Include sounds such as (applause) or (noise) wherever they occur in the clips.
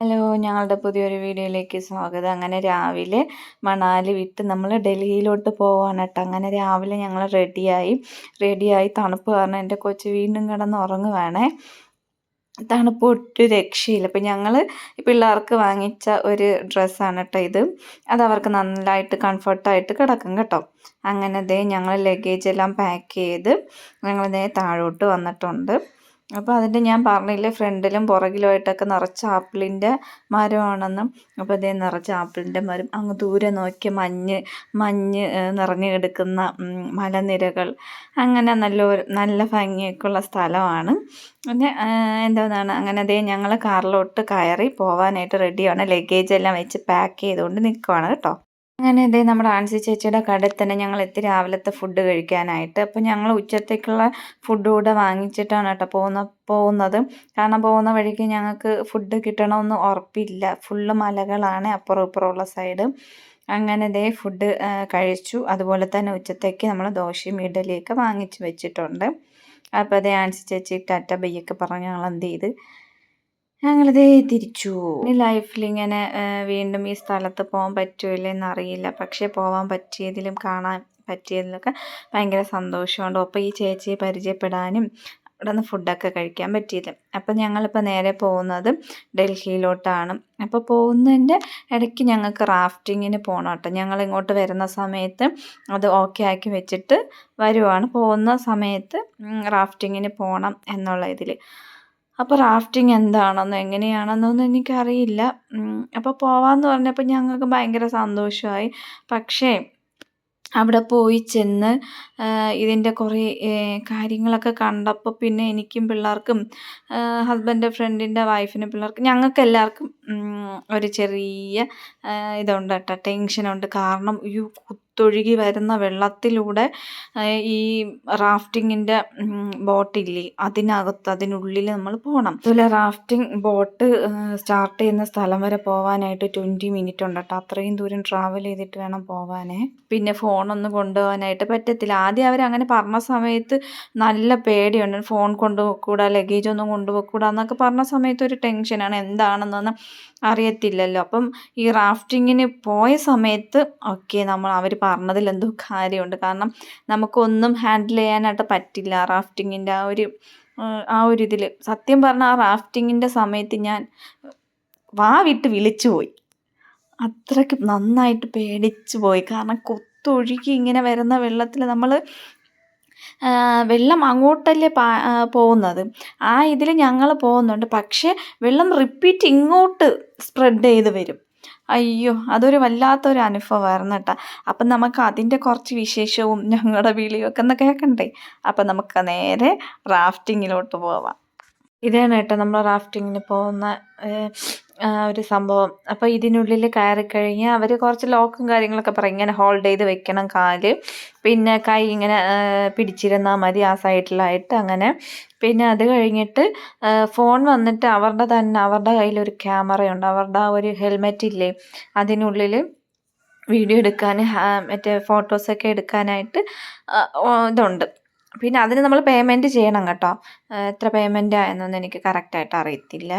Hello ഞങ്ങളുടെ പുതിയൊരു വീഡിയോയിലേക്ക് സ്വാഗതം. അങ്ങനെ രാവിലെ മണാലി വിട്ട് നമ്മൾ ഡൽഹിയിലോട്ട് പോവാണ് കേട്ടോ. അങ്ങനെ രാവിലെ ഞങ്ങൾ റെഡിയായി. റെഡിയായി തണുപ്പ് കാരണം എന്റെ കൊച്ച് വീണ്ടും കിടന്ന് ഉറങ്ങുവാണേ. തണുപ്പ് ഒട്ടും രക്ഷയില്ല. അപ്പം ഞങ്ങൾ പിള്ളേർക്ക് വാങ്ങിച്ച ഒരു ഡ്രസ്സാണ് കേട്ടോ ഇത്. അത് അവർക്ക് നന്നായിട്ട് കംഫർട്ടായിട്ട് കിടക്കും കേട്ടോ. അങ്ങനെ ദേ ഞങ്ങൾ ലഗേജ് എല്ലാം പാക്ക് ചെയ്ത് ഞങ്ങൾ ദേ താഴോട്ട് വന്നിട്ടുണ്ട്. അപ്പോൾ അതിന്റെ ഞാൻ പറഞ്ഞില്ലേ ഫ്രണ്ടിലും പുറകിലുമായിട്ടൊക്കെ നിറച്ച ആപ്പിളിന്റെ മരമാണെന്നും അപ്പോൾ അതേ നിറച്ച ആപ്പിളിന്റെ മരം അങ്ങ് ദൂരെ നോക്കിയ മഞ്ഞ് മഞ്ഞ് നിറഞ്ഞു കിടക്കുന്ന മലനിരകൾ. അങ്ങനെ നല്ല നല്ല ഭംഗിയൊക്കെയുള്ള സ്ഥലമാണ്. പിന്നെ എന്താണ് അങ്ങനെ അതേ ഞങ്ങൾ കാറിലോട്ട് കയറി പോകാനായിട്ട് റെഡിയാണ് ലഗേജ് എല്ലാം വെച്ച് പാക്ക് ചെയ്തുകൊണ്ട് നിൽക്കുവാണ് കേട്ടോ. അങ്ങനെ ഇതേ നമ്മുടെ ആൻസി ചേച്ചിയുടെ കടയിൽ തന്നെ ഞങ്ങൾ എത്തി രാവിലത്തെ ഫുഡ് കഴിക്കാനായിട്ട്. അപ്പോൾ ഞങ്ങൾ ഉച്ചത്തേക്കുള്ള ഫുഡ് കൂടെ വാങ്ങിച്ചിട്ടാണ് കേട്ടോ പോകുന്ന പോകുന്നത്. കാരണം പോകുന്ന വഴിക്ക് ഞങ്ങൾക്ക് ഫുഡ് കിട്ടണമെന്ന് ഉറപ്പില്ല. ഫുള്ള് മലകളാണ് അപ്പുറം ഇപ്പുറമുള്ള സൈഡ് അങ്ങനെ ഇതേ ഫുഡ് കഴിച്ചു. അതുപോലെ തന്നെ ഉച്ചത്തേക്ക് നമ്മൾ ദോശയും ഇഡലിയൊക്കെ വാങ്ങിച്ച് വെച്ചിട്ടുണ്ട്. അപ്പോൾ അതേ ആൻസി ചേച്ചി ടാറ്റ ബയ്യൊക്കെ പറഞ്ഞ് ഞങ്ങൾ എന്ത് ചെയ്ത്? ഞങ്ങളിതേ തിരിച്ചു. ഇനി ലൈഫിൽ ഇങ്ങനെ വീണ്ടും ഈ സ്ഥലത്ത് പോകാൻ പറ്റുമോ എന്നറിയില്ല പക്ഷേ പോകാൻ പറ്റിയതിലും കാണാൻ പറ്റിയതിലൊക്കെ ഭയങ്കര സന്തോഷമുണ്ട്. ഒപ്പം ഈ ചേച്ചിയെ പരിചയപ്പെടാനും അവിടെ നിന്ന് ഫുഡൊക്കെ കഴിക്കാൻ പറ്റിയില്ല അപ്പം ഞങ്ങളിപ്പോൾ നേരെ പോകുന്നത് ഡൽഹിയിലോട്ടാണ്. അപ്പോൾ പോകുന്നതിന്റെ ഇടയ്ക്ക് ഞങ്ങൾക്ക് റാഫ്റ്റിങ്ങിന് പോകണം കേട്ടോ. ഞങ്ങൾ ഇങ്ങോട്ട് വരുന്ന സമയത്ത് അത് ഓക്കെ ആക്കി വെച്ചിട്ട് വരുവാണ്. പോകുന്ന സമയത്ത് റാഫ്റ്റിങ്ങിന് പോകണം എന്നുള്ള ഇതിൽ അപ്പോൾ റാഫ്റ്റിംഗ് എന്താണെന്നോ എങ്ങനെയാണെന്നൊന്നും എനിക്കറിയില്ല. അപ്പോൾ പോവാന്ന് പറഞ്ഞപ്പോൾ ഞങ്ങൾക്ക് ഭയങ്കര സന്തോഷമായി. പക്ഷേ അവിടെ പോയി ചെന്ന് ഇതിന്റെ കുറേ കാര്യങ്ങളൊക്കെ കണ്ടപ്പോൾ പിന്നെ എനിക്കും പിള്ളേർക്കും ഹസ്ബൻഡ് ഫ്രണ്ടിന്റെ വൈഫിനും പിള്ളേർക്കും ഞങ്ങൾക്ക് എല്ലാവർക്കും ഒരു ചെറിയ ഇതുണ്ട് കേട്ടോ ടെൻഷനുണ്ട് കാരണം ഈ കുത്തൊഴുകി വരുന്ന വെള്ളത്തിലൂടെ ഈ റാഫ്റ്റിങ്ങിന്റെ ബോട്ടില്ലേ അതിനകത്ത് അതിനുള്ളിൽ നമ്മൾ പോകണം. അതുപോലെ റാഫ്റ്റിംഗ് ബോട്ട് സ്റ്റാർട്ട് ചെയ്യുന്ന സ്ഥലം വരെ പോകാനായിട്ട് ട്വന്റി മിനിറ്റ് ഉണ്ട് കേട്ടോ. അത്രയും ദൂരം ട്രാവൽ ചെയ്തിട്ട് വേണം പോകാനേ പിന്നെ ഫോണൊന്നും കൊണ്ടുപോകാനായിട്ട് പറ്റത്തില്ല. ആദ്യം അവർ അങ്ങനെ പറഞ്ഞ സമയത്ത് നല്ല പേടിയുണ്ട്. ഫോൺ കൊണ്ടുപോകൂടാ ലഗേജ് ഒന്നും കൊണ്ടുപോകൂടാ എന്നൊക്കെ പറഞ്ഞ സമയത്ത് ഒരു ടെൻഷനാണ് എന്താണെന്നൊന്നും അറിയത്തില്ലല്ലോ. അപ്പം ഈ റാഫ്റ്റിങ്ങിന് പോയ സമയത്ത് ഓക്കെ നമ്മൾ അവർ പറഞ്ഞതിൽ എന്തോ കാര്യമുണ്ട്. കാരണം നമുക്കൊന്നും ഹാൻഡിൽ ചെയ്യാനായിട്ട് പറ്റില്ല റാഫ്റ്റിങ്ങിന്റെ ആ ഒരു ആ ഒരു ഇതിൽ. സത്യം പറഞ്ഞാൽ ആ റാഫ്റ്റിങ്ങിന്റെ സമയത്ത് ഞാൻ വാ വിട്ട് വിളിച്ചു പോയി അത്രയ്ക്ക് നന്നായിട്ട് പേടിച്ചു പോയി കാരണം കുത്തൊഴുകി ഇങ്ങനെ വരുന്ന വെള്ളത്തിൽ നമ്മൾ വെള്ളം അങ്ങോട്ടല്ലേ പോകുന്നത്. ആ ഇതിൽ ഞങ്ങൾ പോകുന്നുണ്ട്. പക്ഷേ വെള്ളം റിപ്പീറ്റ് ഇങ്ങോട്ട് സ്പ്രെഡ് ചെയ്ത് വരും. അയ്യോ അതൊരു വല്ലാത്തൊരു അനുഭവമായിരുന്നു കേട്ടോ. അപ്പം നമുക്ക് അതിന്റെ കുറച്ച് വിശേഷവും ഞങ്ങളുടെ വിളിയൊക്കെ ഒന്ന് കേൾക്കണ്ടേ അപ്പം നമുക്ക് നേരെ റാഫ്റ്റിങ്ങിലോട്ട് പോവാം. ഇതാണ് കേട്ടോ നമ്മൾ റാഫ്റ്റിങ്ങിന് പോകുന്ന ഒരു സംഭവം. അപ്പോൾ ഇതിനുള്ളിൽ കയറിക്കഴിഞ്ഞാൽ അവർ കുറച്ച് ലോക്കും കാര്യങ്ങളൊക്കെ പറയും. ഇങ്ങനെ ഹോൾഡ് ചെയ്ത് വെക്കണം കാൽ. പിന്നെ കൈ ഇങ്ങനെ പിടിച്ചിരുന്നാൽ മതി ആ സൈഡിലായിട്ട് അങ്ങനെ. പിന്നെ അത് കഴിഞ്ഞിട്ട് ഫോൺ വന്നിട്ട് അവരുടെ തന്നെ അവരുടെ കയ്യിലൊരു ക്യാമറയുണ്ട്. അവരുടെ ആ ഒരു ഹെൽമെറ്റ് ഇല്ലേ അതിനുള്ളിൽ വീഡിയോ എടുക്കാൻ മറ്റേ ഫോട്ടോസൊക്കെ എടുക്കാനായിട്ട് ഇതുണ്ട്. പിന്നെ അതിന് നമ്മൾ പേയ്മെന്റ് ചെയ്യണം കേട്ടോ. എത്ര പേയ്മെന്റ് ആയെന്നൊന്നും എനിക്ക് കറക്റ്റായിട്ട് അറിയത്തില്ല.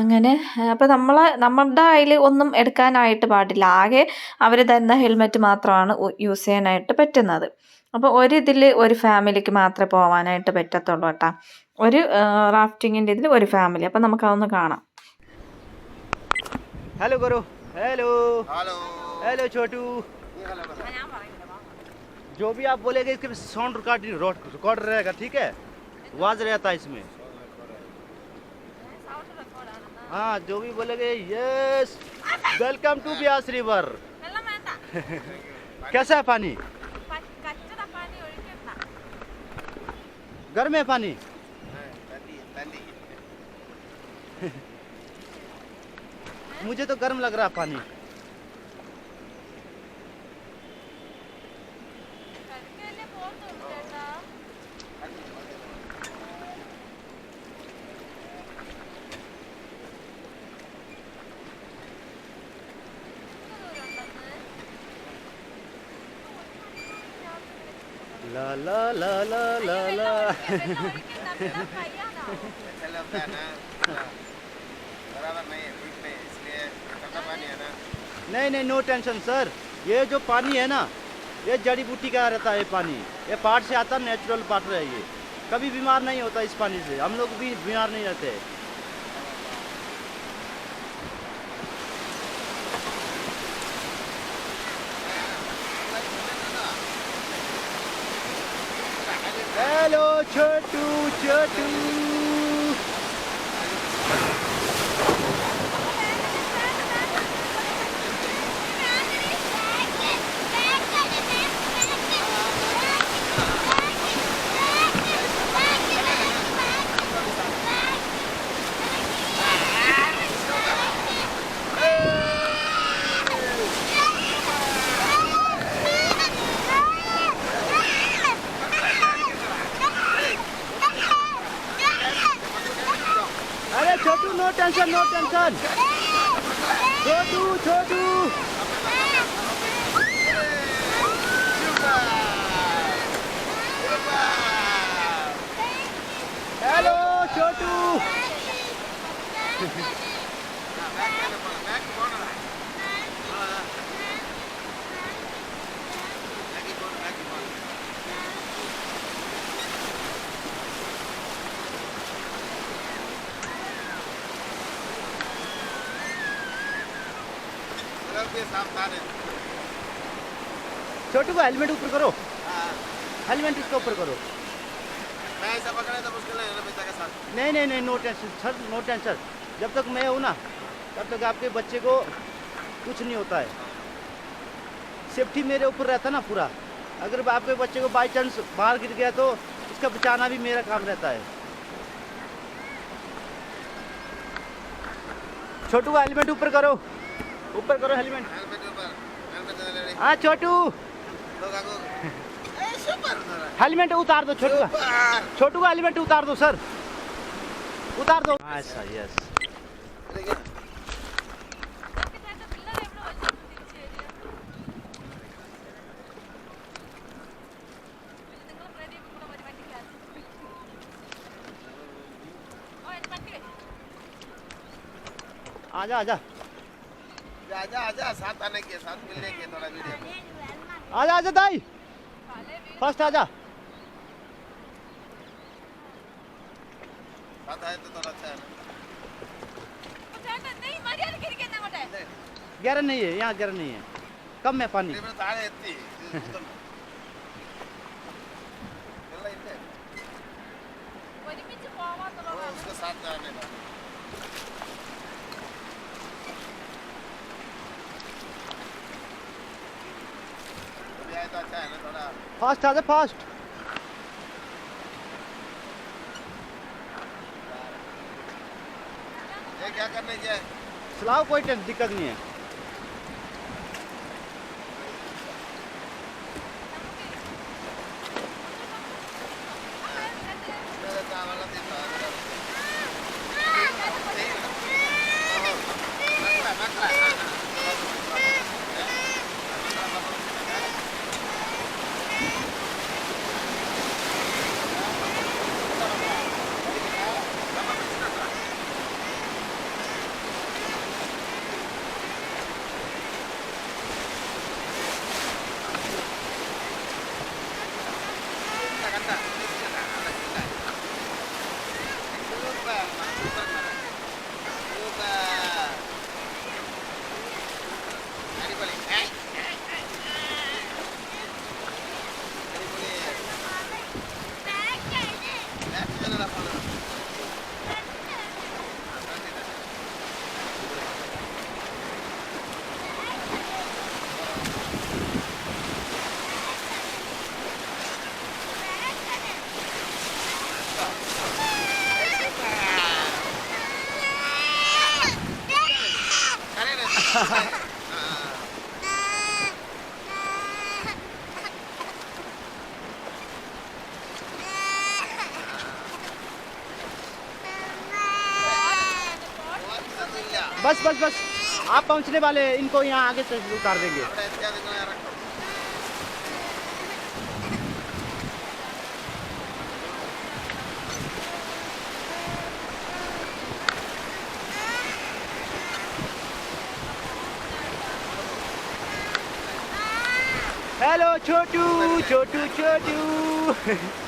അങ്ങനെ അപ്പോൾ നമ്മൾ നമ്മളുടെ കയ്യിൽ ഒന്നും എടുക്കാനായിട്ട് പാടില്ല. ആകെ അവർ തരുന്ന ഹെൽമെറ്റ് മാത്രമാണ് യൂസ് ചെയ്യാനായിട്ട് പറ്റുന്നത്. അപ്പോൾ ഒരു ഇതിൽ ഒരു ഫാമിലിക്ക് മാത്രമേ പോകാനായിട്ട് പറ്റത്തുള്ളൂ കേട്ടോ. ഒരു റാഫ്റ്റിങ്ങിന്റെ ഇതിൽ ഒരു ഫാമിലി അപ്പോൾ നമുക്കതൊന്ന് കാണാം. Hello guru hello hello hello Chotu जो भी आप बोलेंगे इसके साउंड रिकॉर्ड रिकॉर्ड रहेगा ठीक है? आवाज़ रहता है इसमें। हाँ जो भी बोलेंगे yes welcome to Beas river कैसा है पानी? गर्म है पानी? मुझे तो गर्म लग रहा है पानी। ला ला ला ला ला ला। नहीं नहीं नो। टेंशन सर ये जो पानी है ना ये जड़ी बूटी का रहता है पानी। ये पहाड़ से आता नेचुरल पार्ट है ये। कभी बीमार नहीं होता इस पानी से। हम लोग भी बीमार नहीं रहते। हेलो छोटू छोटू કંકન Chhotu Chhotu hello Chhotu Back, back, back, back, back, back, back, back, back, back, back, back, back, Chhotu को हेलमेट ऊपर करो। हेलमेट इसका ऊपर करो। नहीं नहीं नहीं no tension sir no tension जब तक मैं हूँ ना तब तक आपके बच्चे को कुछ नहीं होता है। सेफ्टी मेरे ऊपर रहता ना पूरा। अगर आपके बच्चे को बाई चांस बाहर गिर गया तो उसका बचाना भी मेरा काम रहता है। छोटू का हेलमेट ऊपर करो। ऊपर करो हेलमेट। हाँ छोटू। हेलमेट उतार दो छोटू का। छोटू का हेलमेट उतार दो सर। उतार दो। अच्छा यस आजा आजा। आजा आजा साथ आने के साथ मिलने के थोड़ा वीडियो आजा आजा दाई फ़र्स्ट आजा। साथ आए तो थोड़ा अच्छा है ना। गहरा नहीं। है यहाँ गहरा नहीं है। कम है पानी। फास्ट आ जा फास्ट ये क्या करने क्या फ़िलहाल कोई दिक्कत नहीं है। Ha ha ha. बस बस बस। आप पहुँचने वाले, इनको यहाँ आगे से उतार देंगे। Hello, Chotu Chotu Chotu. (laughs)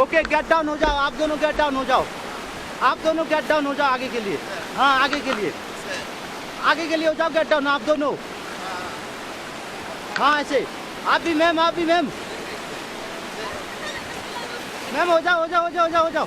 Okay get down हो जाओ। आप दोनों गेट डाउन हो जाओ। आप दोनों गेट डाउन हो जाओ आगे के लिए। हाँ आगे के लिए। आगे के लिए हो जाओ गेट डाउन आप दोनों। हाँ ऐसे। आप भी मैम आप भी मैम मैम हो जाओ हो जाओ हो जाओ हो जाओ हो जाओ।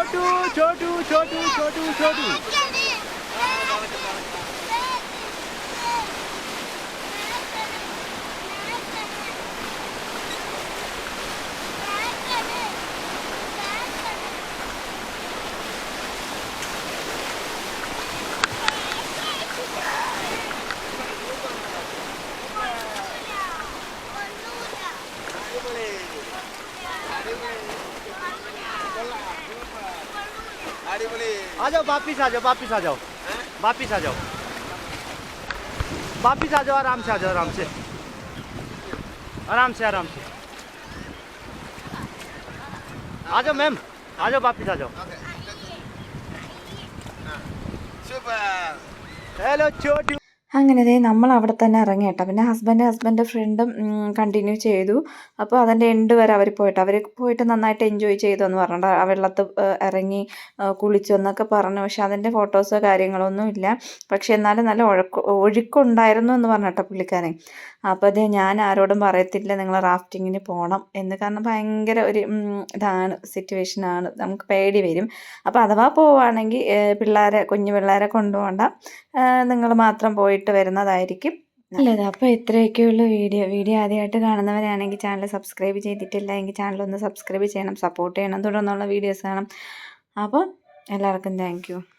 छोटू छोटू छोटू छोटू छोटू जाओ वापिस आ जाओ वापिस आ जाओ। वापिस आ जाओ। वापिस आ जाओ आराम से आ जाओ आराम से। आराम से आराम से। आ जाओ मैम। आ जाओ वापिस आ जाओ। हेलो छोटी। അങ്ങനെ ദേ നമ്മൾ അവിടെ തന്നെ ഇറങ്ങി കേട്ടോ. പിന്നെ ഹസ്ബൻഡ് ഹസ്ബൻഡ് ഫ്രണ്ടും കണ്ടിന്യൂ ചെയ്തു. അപ്പോൾ അതിന്റെ എൻഡ് വരെ അവർ പോയിട്ട് അവർ പോയിട്ട് നന്നായിട്ട് എൻജോയ് ചെയ്തു എന്ന് പറഞ്ഞിട്ട് ആ വെള്ളത്ത് ഇറങ്ങി കുളിച്ചു എന്നൊക്കെ പറഞ്ഞു. പക്ഷെ അതിന്റെ ഫോട്ടോസോ കാര്യങ്ങളൊന്നും ഇല്ല. പക്ഷെ എന്നാലും നല്ല ഒഴുക്ക് ഒഴുക്കുണ്ടായിരുന്നു എന്ന് പറഞ്ഞിട്ടോ പുള്ളിക്കാരൻ. അപ്പോൾ അത് ഞാൻ ആരോടും പറയത്തില്ല നിങ്ങൾ റാഫ്റ്റിങ്ങിന് പോകണം എന്ന്. കാരണം ഭയങ്കര ഒരു ഇതാണ് സിറ്റുവേഷനാണ് നമുക്ക് പേടി വരും. അപ്പോൾ അഥവാ പോവുകയാണെങ്കിൽ പിള്ളേരെ കുഞ്ഞു പിള്ളേരെ കൊണ്ടുപോകണ്ട. നിങ്ങൾ മാത്രം പോയിട്ട് വരുന്നതായിരിക്കും. നല്ലത് അപ്പോൾ ഇത്രയൊക്കെയുള്ള വീഡിയോ. വീഡിയോ ആദ്യമായിട്ട് കാണുന്നവരാണെങ്കിൽ ചാനൽ സബ്സ്ക്രൈബ് ചെയ്തിട്ടില്ല എങ്കിൽ ചാനൽ ഒന്ന് സബ്സ്ക്രൈബ് ചെയ്യണം സപ്പോർട്ട് ചെയ്യണം തുടർന്നുള്ള വീഡിയോസ് കാണാം അപ്പോൾ എല്ലാവർക്കും താങ്ക്